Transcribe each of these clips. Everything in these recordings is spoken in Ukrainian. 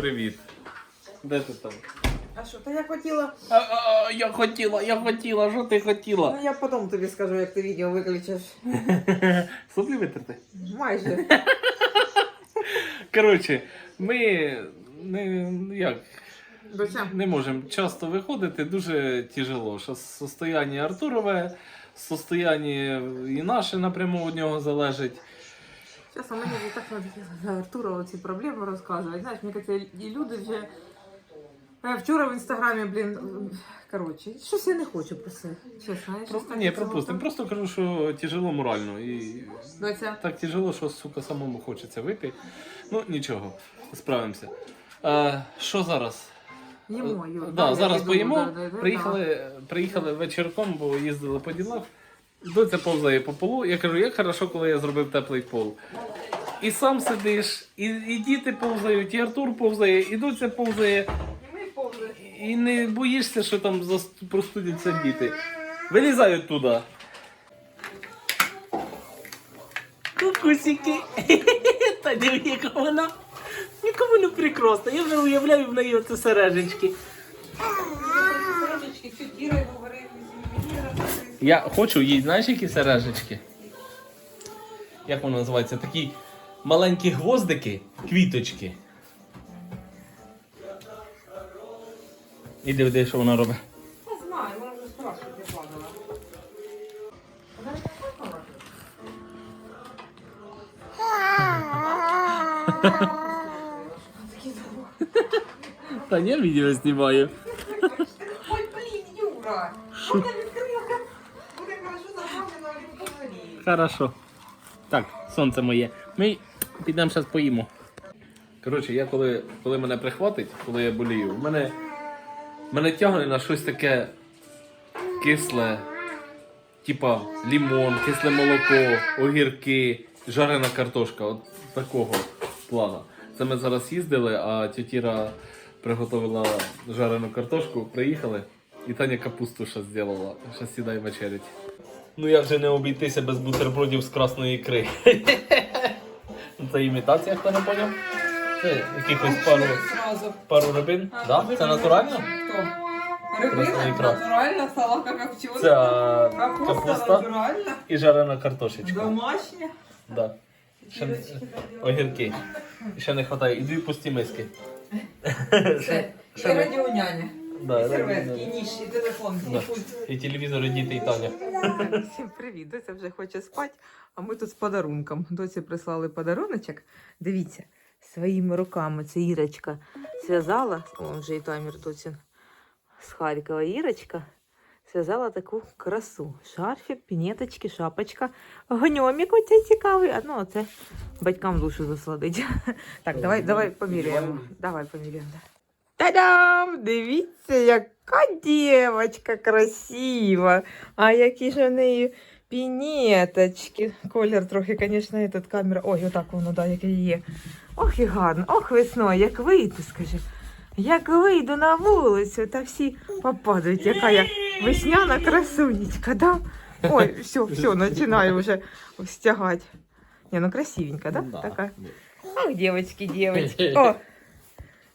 привіт. Де ти там? А що, то я хотіла. А, а, а, я хотіла, я хотіла, що ти хотіла? Ну я потім тобі скажу, як ти відео виключиш. Соплі витерти. Майже. Коротше, ми не, як, не можемо часто виходити, дуже тяжело. Що состояння Артурове, состояння і наше напряму від нього залежить. Зараз мені вже так надо за Артура ці проблеми розказувати. Знаєш, мені кажеться, і люди вже. Е, Вчора в інстаграмі, блін, коротше, щось я не хочу про це. Чесно, я щось Просто так ні, цього пропустимо. там- Просто кажу, що тяжело морально. І Доця. так тяжело, що сука самому хочеться вийти. Ну нічого, справимося. А, що зараз? Їмо, Юр. Да, я зараз йду, поїмо. да, да, да, приїхали, приїхали вечірком, бо їздили по ділах. Доця повзає по полу. Я кажу, як хорошо, коли я зробив теплий пол. І сам сидиш, і, і діти повзають, і Артур повзає, і доця повзає. І не боїшся, що там простудяться діти. Вилізають туди. Кукусики. Та диви, яка вона. Яка вона прекрасна. Я вже уявляю в неї оце сережечки. Сережечки, Я хочу їй, знаєш, які сережечки? Як воно називається? Такі маленькі гвоздики, квіточки. Іди, диви, що вона робить. Я знаю, вона вже не плакала? Такі. Та я відео знімаю. Ой, блін, Юра! Вона відкрила. Буде хорошо заправлено, але не пожаліє. Хорошо. Так, сонце моє. Ми підемо зараз поїмо. Коротше, я коли, коли мене прихватить, коли я болію, мене, мене тягне на щось таке кисле, типа лімон, кисле молоко, огірки, жарена картошка. От такого плану. Це ми зараз їздили, а тітіра приготувала жарену картошку, приїхали, і Таня капусту ще зробила. Ще сідай вечерять. Ну як же не обійтися без бутербродів з красної ікри. Це імітація, хто не поняв? Це якихось пару, пару рибин. Да? Це натурально? Хто? Рибина натуральна, салака копчена. Це Капуста натуральна. і жарена картошечка. Домашня. Да. Ще огірки. І ще не вистачає. І дві пусті миски. Це ще не- радіоняня. Да, І серветки, і ніж, і телефон, Да. пульт. І телевізор, і діти, і Таня. Всім привіт! Доця вже хоче спати, а ми тут з подарунком. Доці прислали подаруночок. Дивіться, своїми руками це Ірочка зв'язала, он же і таймер доці з Харкова Ірочка. Зв'язала таку красу. Шарфік, пінеточки, шапочка. Гномик оцей цікавий. А ну, оце батькам душу засладить. Так, давай, давай поміряємо. Давай поміряємо. да. Та-дам! Дивіться, яка дівчинка красива. А які ж у неї пінеточки. Колір трохи, звісно, этот камера. Ой, отак воно, да, яке є. Ох і гарно, ох весною, як вийти, скажи. Як вийду на вулицю, та всі попадають, яка я весняна красунечка, да? Ой, все, все, починаю вже стягати. Не, ну красивенька, да? Така. Ах, девочки, девочки. О,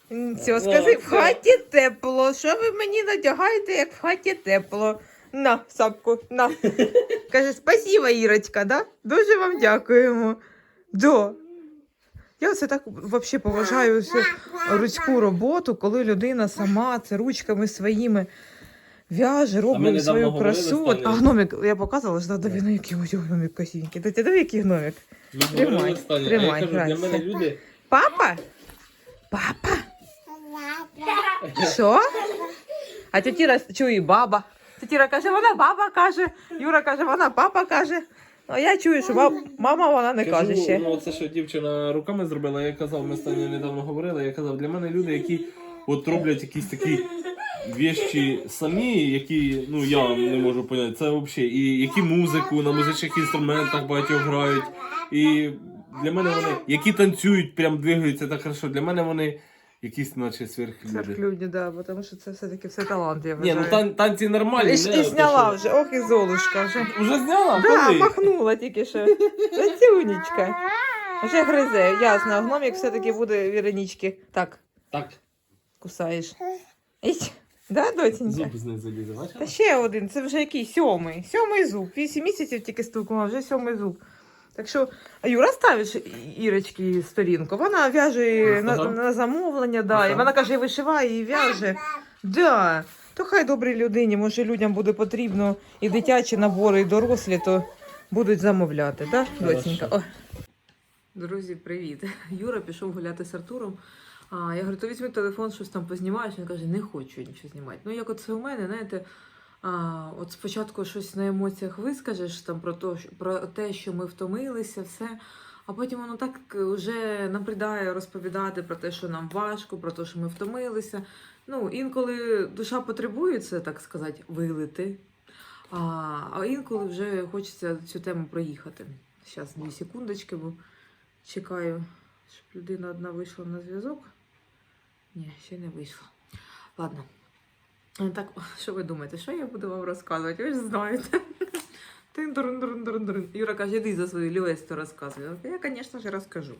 все, скажи, в хаті тепло. Що ви мені надягаєте, як в хаті тепло? На, сапку, на. Каже, спасибо, Ірочка, да? Дуже вам дякуємо. Да. Я це так взагалі поважаю всю ручку роботу, коли людина сама це ручками своїми в'яже, робить свою красу. От, а гномик, я показувала, що диви, ну який ось гномик красивенький. Та диви, який гномик. Тримай, тримай, для мене люди. Папа? Папа? Що? А тетіра чує баба. Тетіра каже, вона баба каже. Юра каже, вона папа каже. А я чую, що баб- мама вона не каже ще. Ну, це що дівчина руками зробила, я казав, ми з Танею недавно говорили, я казав, для мене люди, які от роблять якісь такі вещі самі, які ну я не можу поняти, це взагалі, і які музику на музичних інструментах багатьох грають. І для мене вони, які танцюють, прям двигаються так хорошо, для мене вони якісь наче сверхлюди. Сверхлюді, да, бо тому що це все-таки все талант, я Ні, вважаю. ну тан- танці нормальні. і, не, і то зняла вже, ох і золушка вже. Уже зняла? Да, Коли? махнула тільки що. Зацюнечка. Вже гризе, ясно. Гномик все-таки буде Віронічки. Так, Так, Кусаєш. Іть. Да, доцінька? зуб з неї залізе, Та ще один, це вже який сьомий. Сьомий зуб. Вісім місяців тільки стукнула, вже сьомий зуб. Так що, Юра ставиш Ірочки сторінку. Вона в'яже на, Ага. на замовлення, да, і вона каже, вишиває і в'яже. Да. То хай добрій людині, може людям буде потрібно і дитячі набори, і дорослі, то будуть замовляти, да. О. Друзі, привіт. Юра пішов гуляти з Артуром. А, я говорю, то візьми телефон, щось там познімаєш. Він каже, не хочу нічого знімати. Ну, як от це у мене, знаєте, а, от спочатку щось на емоціях вискажеш там про, то, про те, що ми втомилися, все. А потім воно так вже набридає розповідати про те, що нам важко, про те, що ми втомилися. Ну, інколи душа потребує це, так сказати, вилити. А, а інколи вже хочеться цю тему проїхати. Зараз дві секундочки, бо чекаю, щоб людина одна вийшла на зв'язок. Ні, ще не вийшла. Ладно. Е, Так, що ви думаєте, що я буду вам розказувати? Ви ж знаєте. Юра каже, іди за свою лівесту розказуй. Я, звісно ж, розкажу.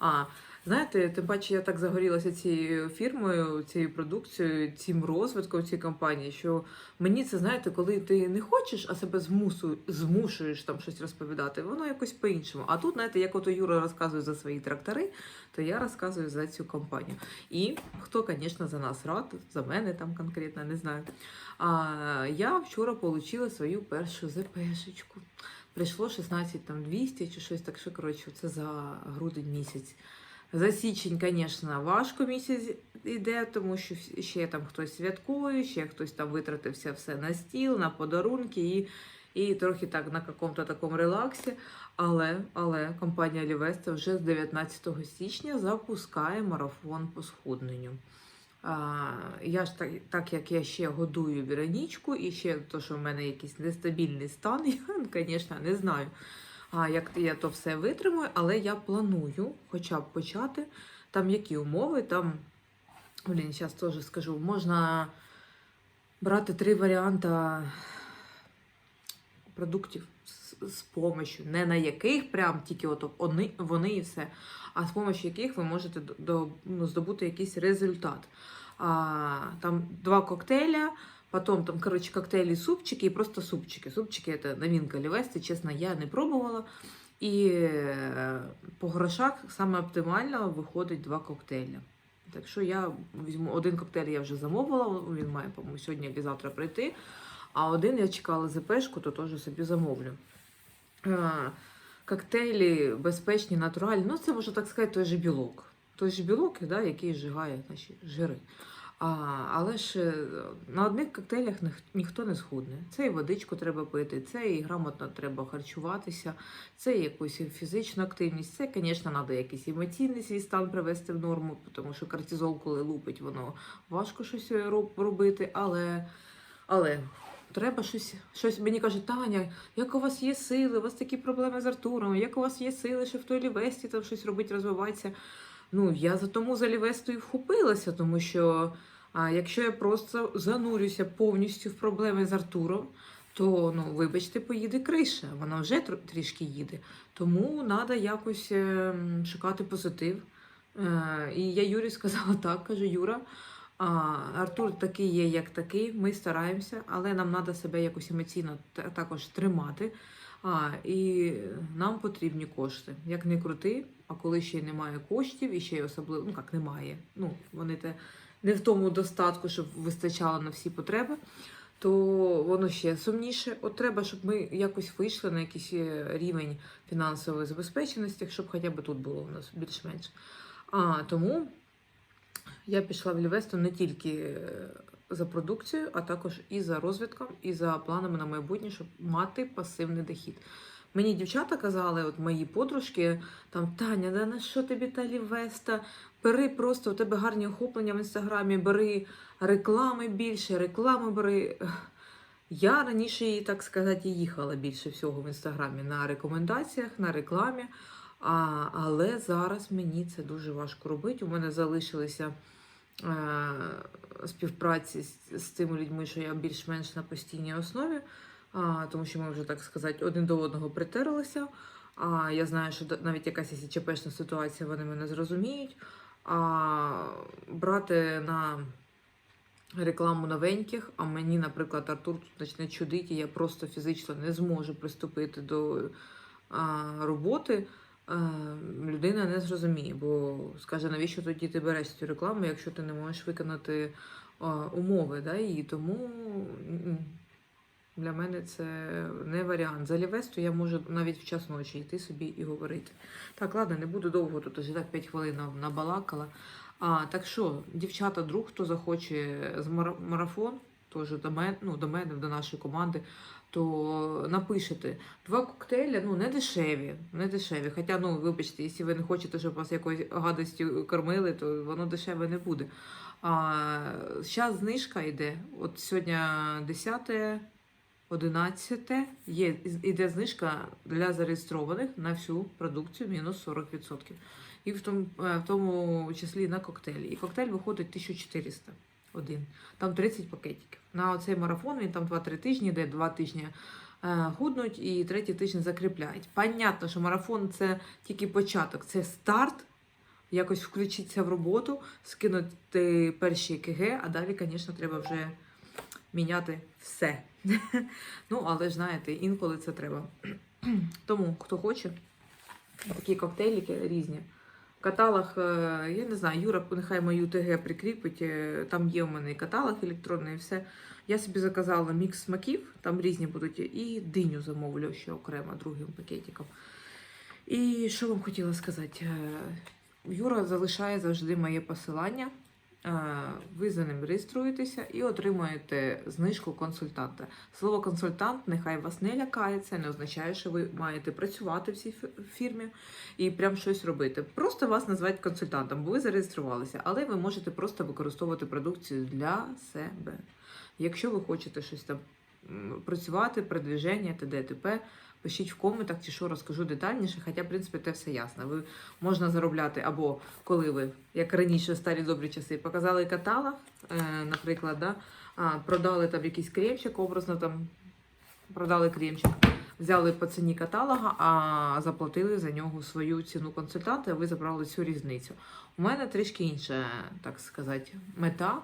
А, знаєте, тим паче я так загорілася цією фірмою, цією продукцією, цим розвитком цієї компанії, що мені це, знаєте, коли ти не хочеш, а себе змусу, змушуєш там щось розповідати, воно якось по-іншому. А тут, знаєте, як ото Юра розказує за свої трактори, то я розказую за цю компанію. І хто, звісно, за нас рад, за мене там конкретно, не знаю. А я вчора отримала свою першу ЗПшечку. Прийшло 16 там 200 чи щось так, що коротше, це за грудень місяць. За січень, звісно, важко місяць іде, тому що ще там хтось святкує, ще хтось там витратився все на стіл, на подарунки і, і трохи так на какому-то такому релаксі. Але, але компанія Лівеста вже з 19 січня запускає марафон по схудненню. А, я ж так, так як я ще годую Веронічку, і ще то, що в мене якийсь нестабільний стан, я, звісно, не знаю, як я то все витримую, але я планую хоча б почати. Там які умови, там, блін, зараз теж скажу, можна брати три варіанти продуктів з, з помощю, не на яких прям тільки от вони, вони і все, а з помощю яких ви можете до, до, ну, здобути якийсь результат. А, там два коктейля, потом там, короче, коктейлі, супчики і просто супчики. Супчики это новинка Лівести, чесно, я не пробувала. І е, по грошах саме оптимально виходить два коктейля. Так що я візьму один коктейль, я вже замовила, він має, по-моєму, сьогодні або завтра прийти. А один я чекала ЗПшку, то теж собі замовлю. Е, Коктейлі безпечні, натуральні. Ну, це можна так сказати, той же білок. Той же білок, да, який зжигає наші жири. А, але ж е, на одних коктейлях ніх- ніхто не схудне. Це і водичку треба пити, це і грамотно треба харчуватися, це і якусь фізичну активність. Це, звісно, треба якийсь емоційний свій стан привести в норму, тому що кортизол, коли лупить, воно важко щось робити, але. але Треба щось, щось мені каже, Таня, як у вас є сили, у вас такі проблеми з Артуром, як у вас є сили, що в той лівесті там щось робити, розвиватися. Ну, я за тому за лівестою вхопилася, тому що а, якщо я просто занурюся повністю в проблеми з Артуром, то, ну, вибачте, поїде криша. Вона вже тр- трішки їде. Тому треба якось е, шукати позитив. Е, і я Юрі сказала так, каже Юра. А, Артур такий є, як такий. Ми стараємося, але нам треба себе якось емоційно також тримати. А, і нам потрібні кошти. Як не крути, а коли ще й немає коштів, і ще й особливо, ну як немає. Ну, вони те не в тому достатку, щоб вистачало на всі потреби, то воно ще сумніше. От треба, щоб ми якось вийшли на якийсь е, рівень фінансової забезпеченості, щоб хоча б тут було у нас більш-менш. А тому я пішла в Лівесту не тільки е, за продукцією, а також і за розвитком, і за планами на майбутнє, щоб мати пасивний дохід. Мені дівчата казали, от мої подружки, там Таня, да на що тобі та Лівеста? Бери просто у тебе гарні охоплення в інстаграмі, бери реклами більше, реклами бери. Я раніше, так сказати, їхала більше всього в інстаграмі на рекомендаціях, на рекламі. А, але зараз мені це дуже важко робити. У мене залишилися е, співпраці з, з тими людьми, що я більш-менш на постійній основі, тому що ми вже, так сказати, один до одного притерлися. А я знаю, що навіть якась ЧПшна ситуація, вони мене зрозуміють. А брати на рекламу новеньких, а мені, наприклад, Артур тут почне чудити, я просто фізично не зможу приступити до а, роботи. Людина не зрозуміє, бо скаже, навіщо тоді ти береш цю рекламу, якщо ти не можеш виконати умови. Да? І тому для мене це не варіант. За Лівесту я можу навіть в час ночі йти собі і говорити. Так, ладно, не буду довго тут вже так 5 хвилин набалакала. А, так що, дівчата, друг, хто захоче з марафон, теж до мене, ну, до мене, до нашої команди, то напишете. Два коктейля, ну, не дешеві, не дешеві. Хоча, ну, вибачте, якщо ви не хочете, щоб вас якоюсь гадостю кормили, то воно дешеве не буде. А зараз знижка йде. От сьогодні 10 11 є іде знижка для зареєстрованих на всю продукцію мінус 40%. І в тому, е, в тому числі на коктейлі. І коктейль виходить 1400 один. Там 30 пакетиків. На цей марафон він там 2-3 тижні, де 2 тижні е, худнуть і третій тиждень закріпляють. Понятно, що марафон це тільки початок, це старт. Якось включитися в роботу, скинути перші КГ, а далі, звісно, треба вже міняти все. ну, але ж знаєте, інколи це треба. Тому, хто хоче, такі коктейліки різні. Каталог, е, я не знаю, Юра, нехай мою ТГ прикріпить. е, Там є у мене і каталог електронний, і все. Я собі заказала мікс смаків, там різні будуть, і диню замовлю ще окремо другим пакетиком. І що вам хотіла сказати? Е, Юра залишає завжди моє посилання. Е, Ви за ним реєструєтеся і отримуєте знижку консультанта. Слово консультант нехай вас не лякає, це не означає, що ви маєте працювати в цій фі- фірмі і прям щось робити. Просто вас називають консультантом, бо ви зареєструвалися, але ви можете просто використовувати продукцію для себе. Якщо ви хочете щось там працювати, продвіження, т.д. т.п., пишіть в коментах, чи що розкажу детальніше, хоча, в принципі, те все ясно. Ви можна заробляти або коли ви, як раніше, старі добрі часи, показали каталог, е, наприклад, да, а, продали там якийсь кремчик, образно там продали кремчик, взяли по ціні каталога, а заплатили за нього свою ціну консультанта, і ви забрали цю різницю. У мене трішки інша, так сказати, мета.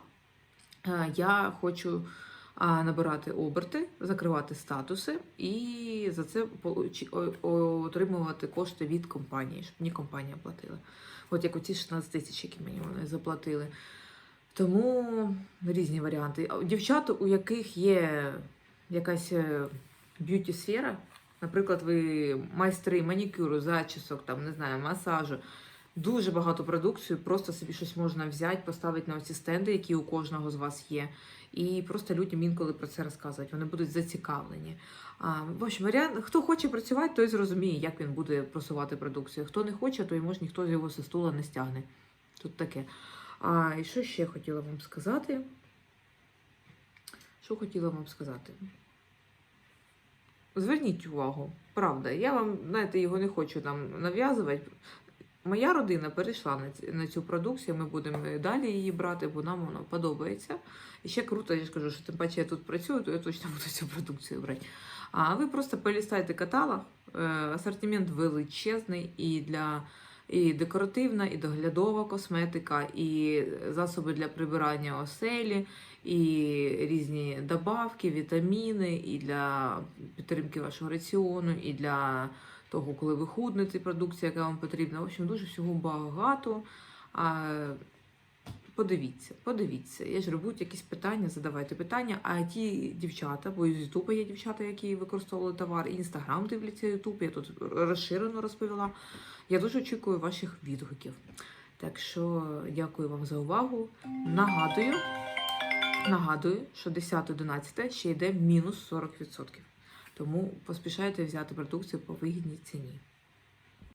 Е, Я хочу а, набирати оберти, закривати статуси і за це отримувати кошти від компанії, щоб мені компанія платила. От як оці 16 тисяч, які мені вони заплатили. Тому різні варіанти. Дівчата, у яких є якась б'юті сфера, наприклад, ви майстри манікюру, зачісок, там, не знаю, масажу. Дуже багато продукції, просто собі щось можна взяти, поставити на оці стенди, які у кожного з вас є. І просто людям інколи про це розказувати. Вони будуть зацікавлені. А, в общем, варіант, хто хоче працювати, той зрозуміє, як він буде просувати продукцію. Хто не хоче, то й може ніхто з його стула не стягне. Тут таке. А, і що ще хотіла вам сказати? Що хотіла вам сказати? Зверніть увагу, правда, я вам, знаєте, його не хочу там нав'язувати. Моя родина перейшла на, цю продукцію, ми будемо далі її брати, бо нам воно подобається. І ще круто, я ж кажу, що тим паче я тут працюю, то я точно буду цю продукцію брати. А ви просто полістайте каталог, е, асортимент величезний і для і декоративна, і доглядова косметика, і засоби для прибирання оселі, і різні добавки, вітаміни, і для підтримки вашого раціону, і для того, коли ви худнете, продукція, яка вам потрібна. В общем, дуже всього багато. Подивіться, подивіться. Я ж роблю якісь питання, задавайте питання. А ті дівчата, бо з Ютуба є дівчата, які використовували товар, Інстаграм дивляться Ютуб, я тут розширено розповіла. Я дуже очікую ваших відгуків. Так що дякую вам за увагу. Нагадую, нагадую, що 10-11 ще йде мінус 40%. Тому поспішайте взяти продукцію по вигідній ціні.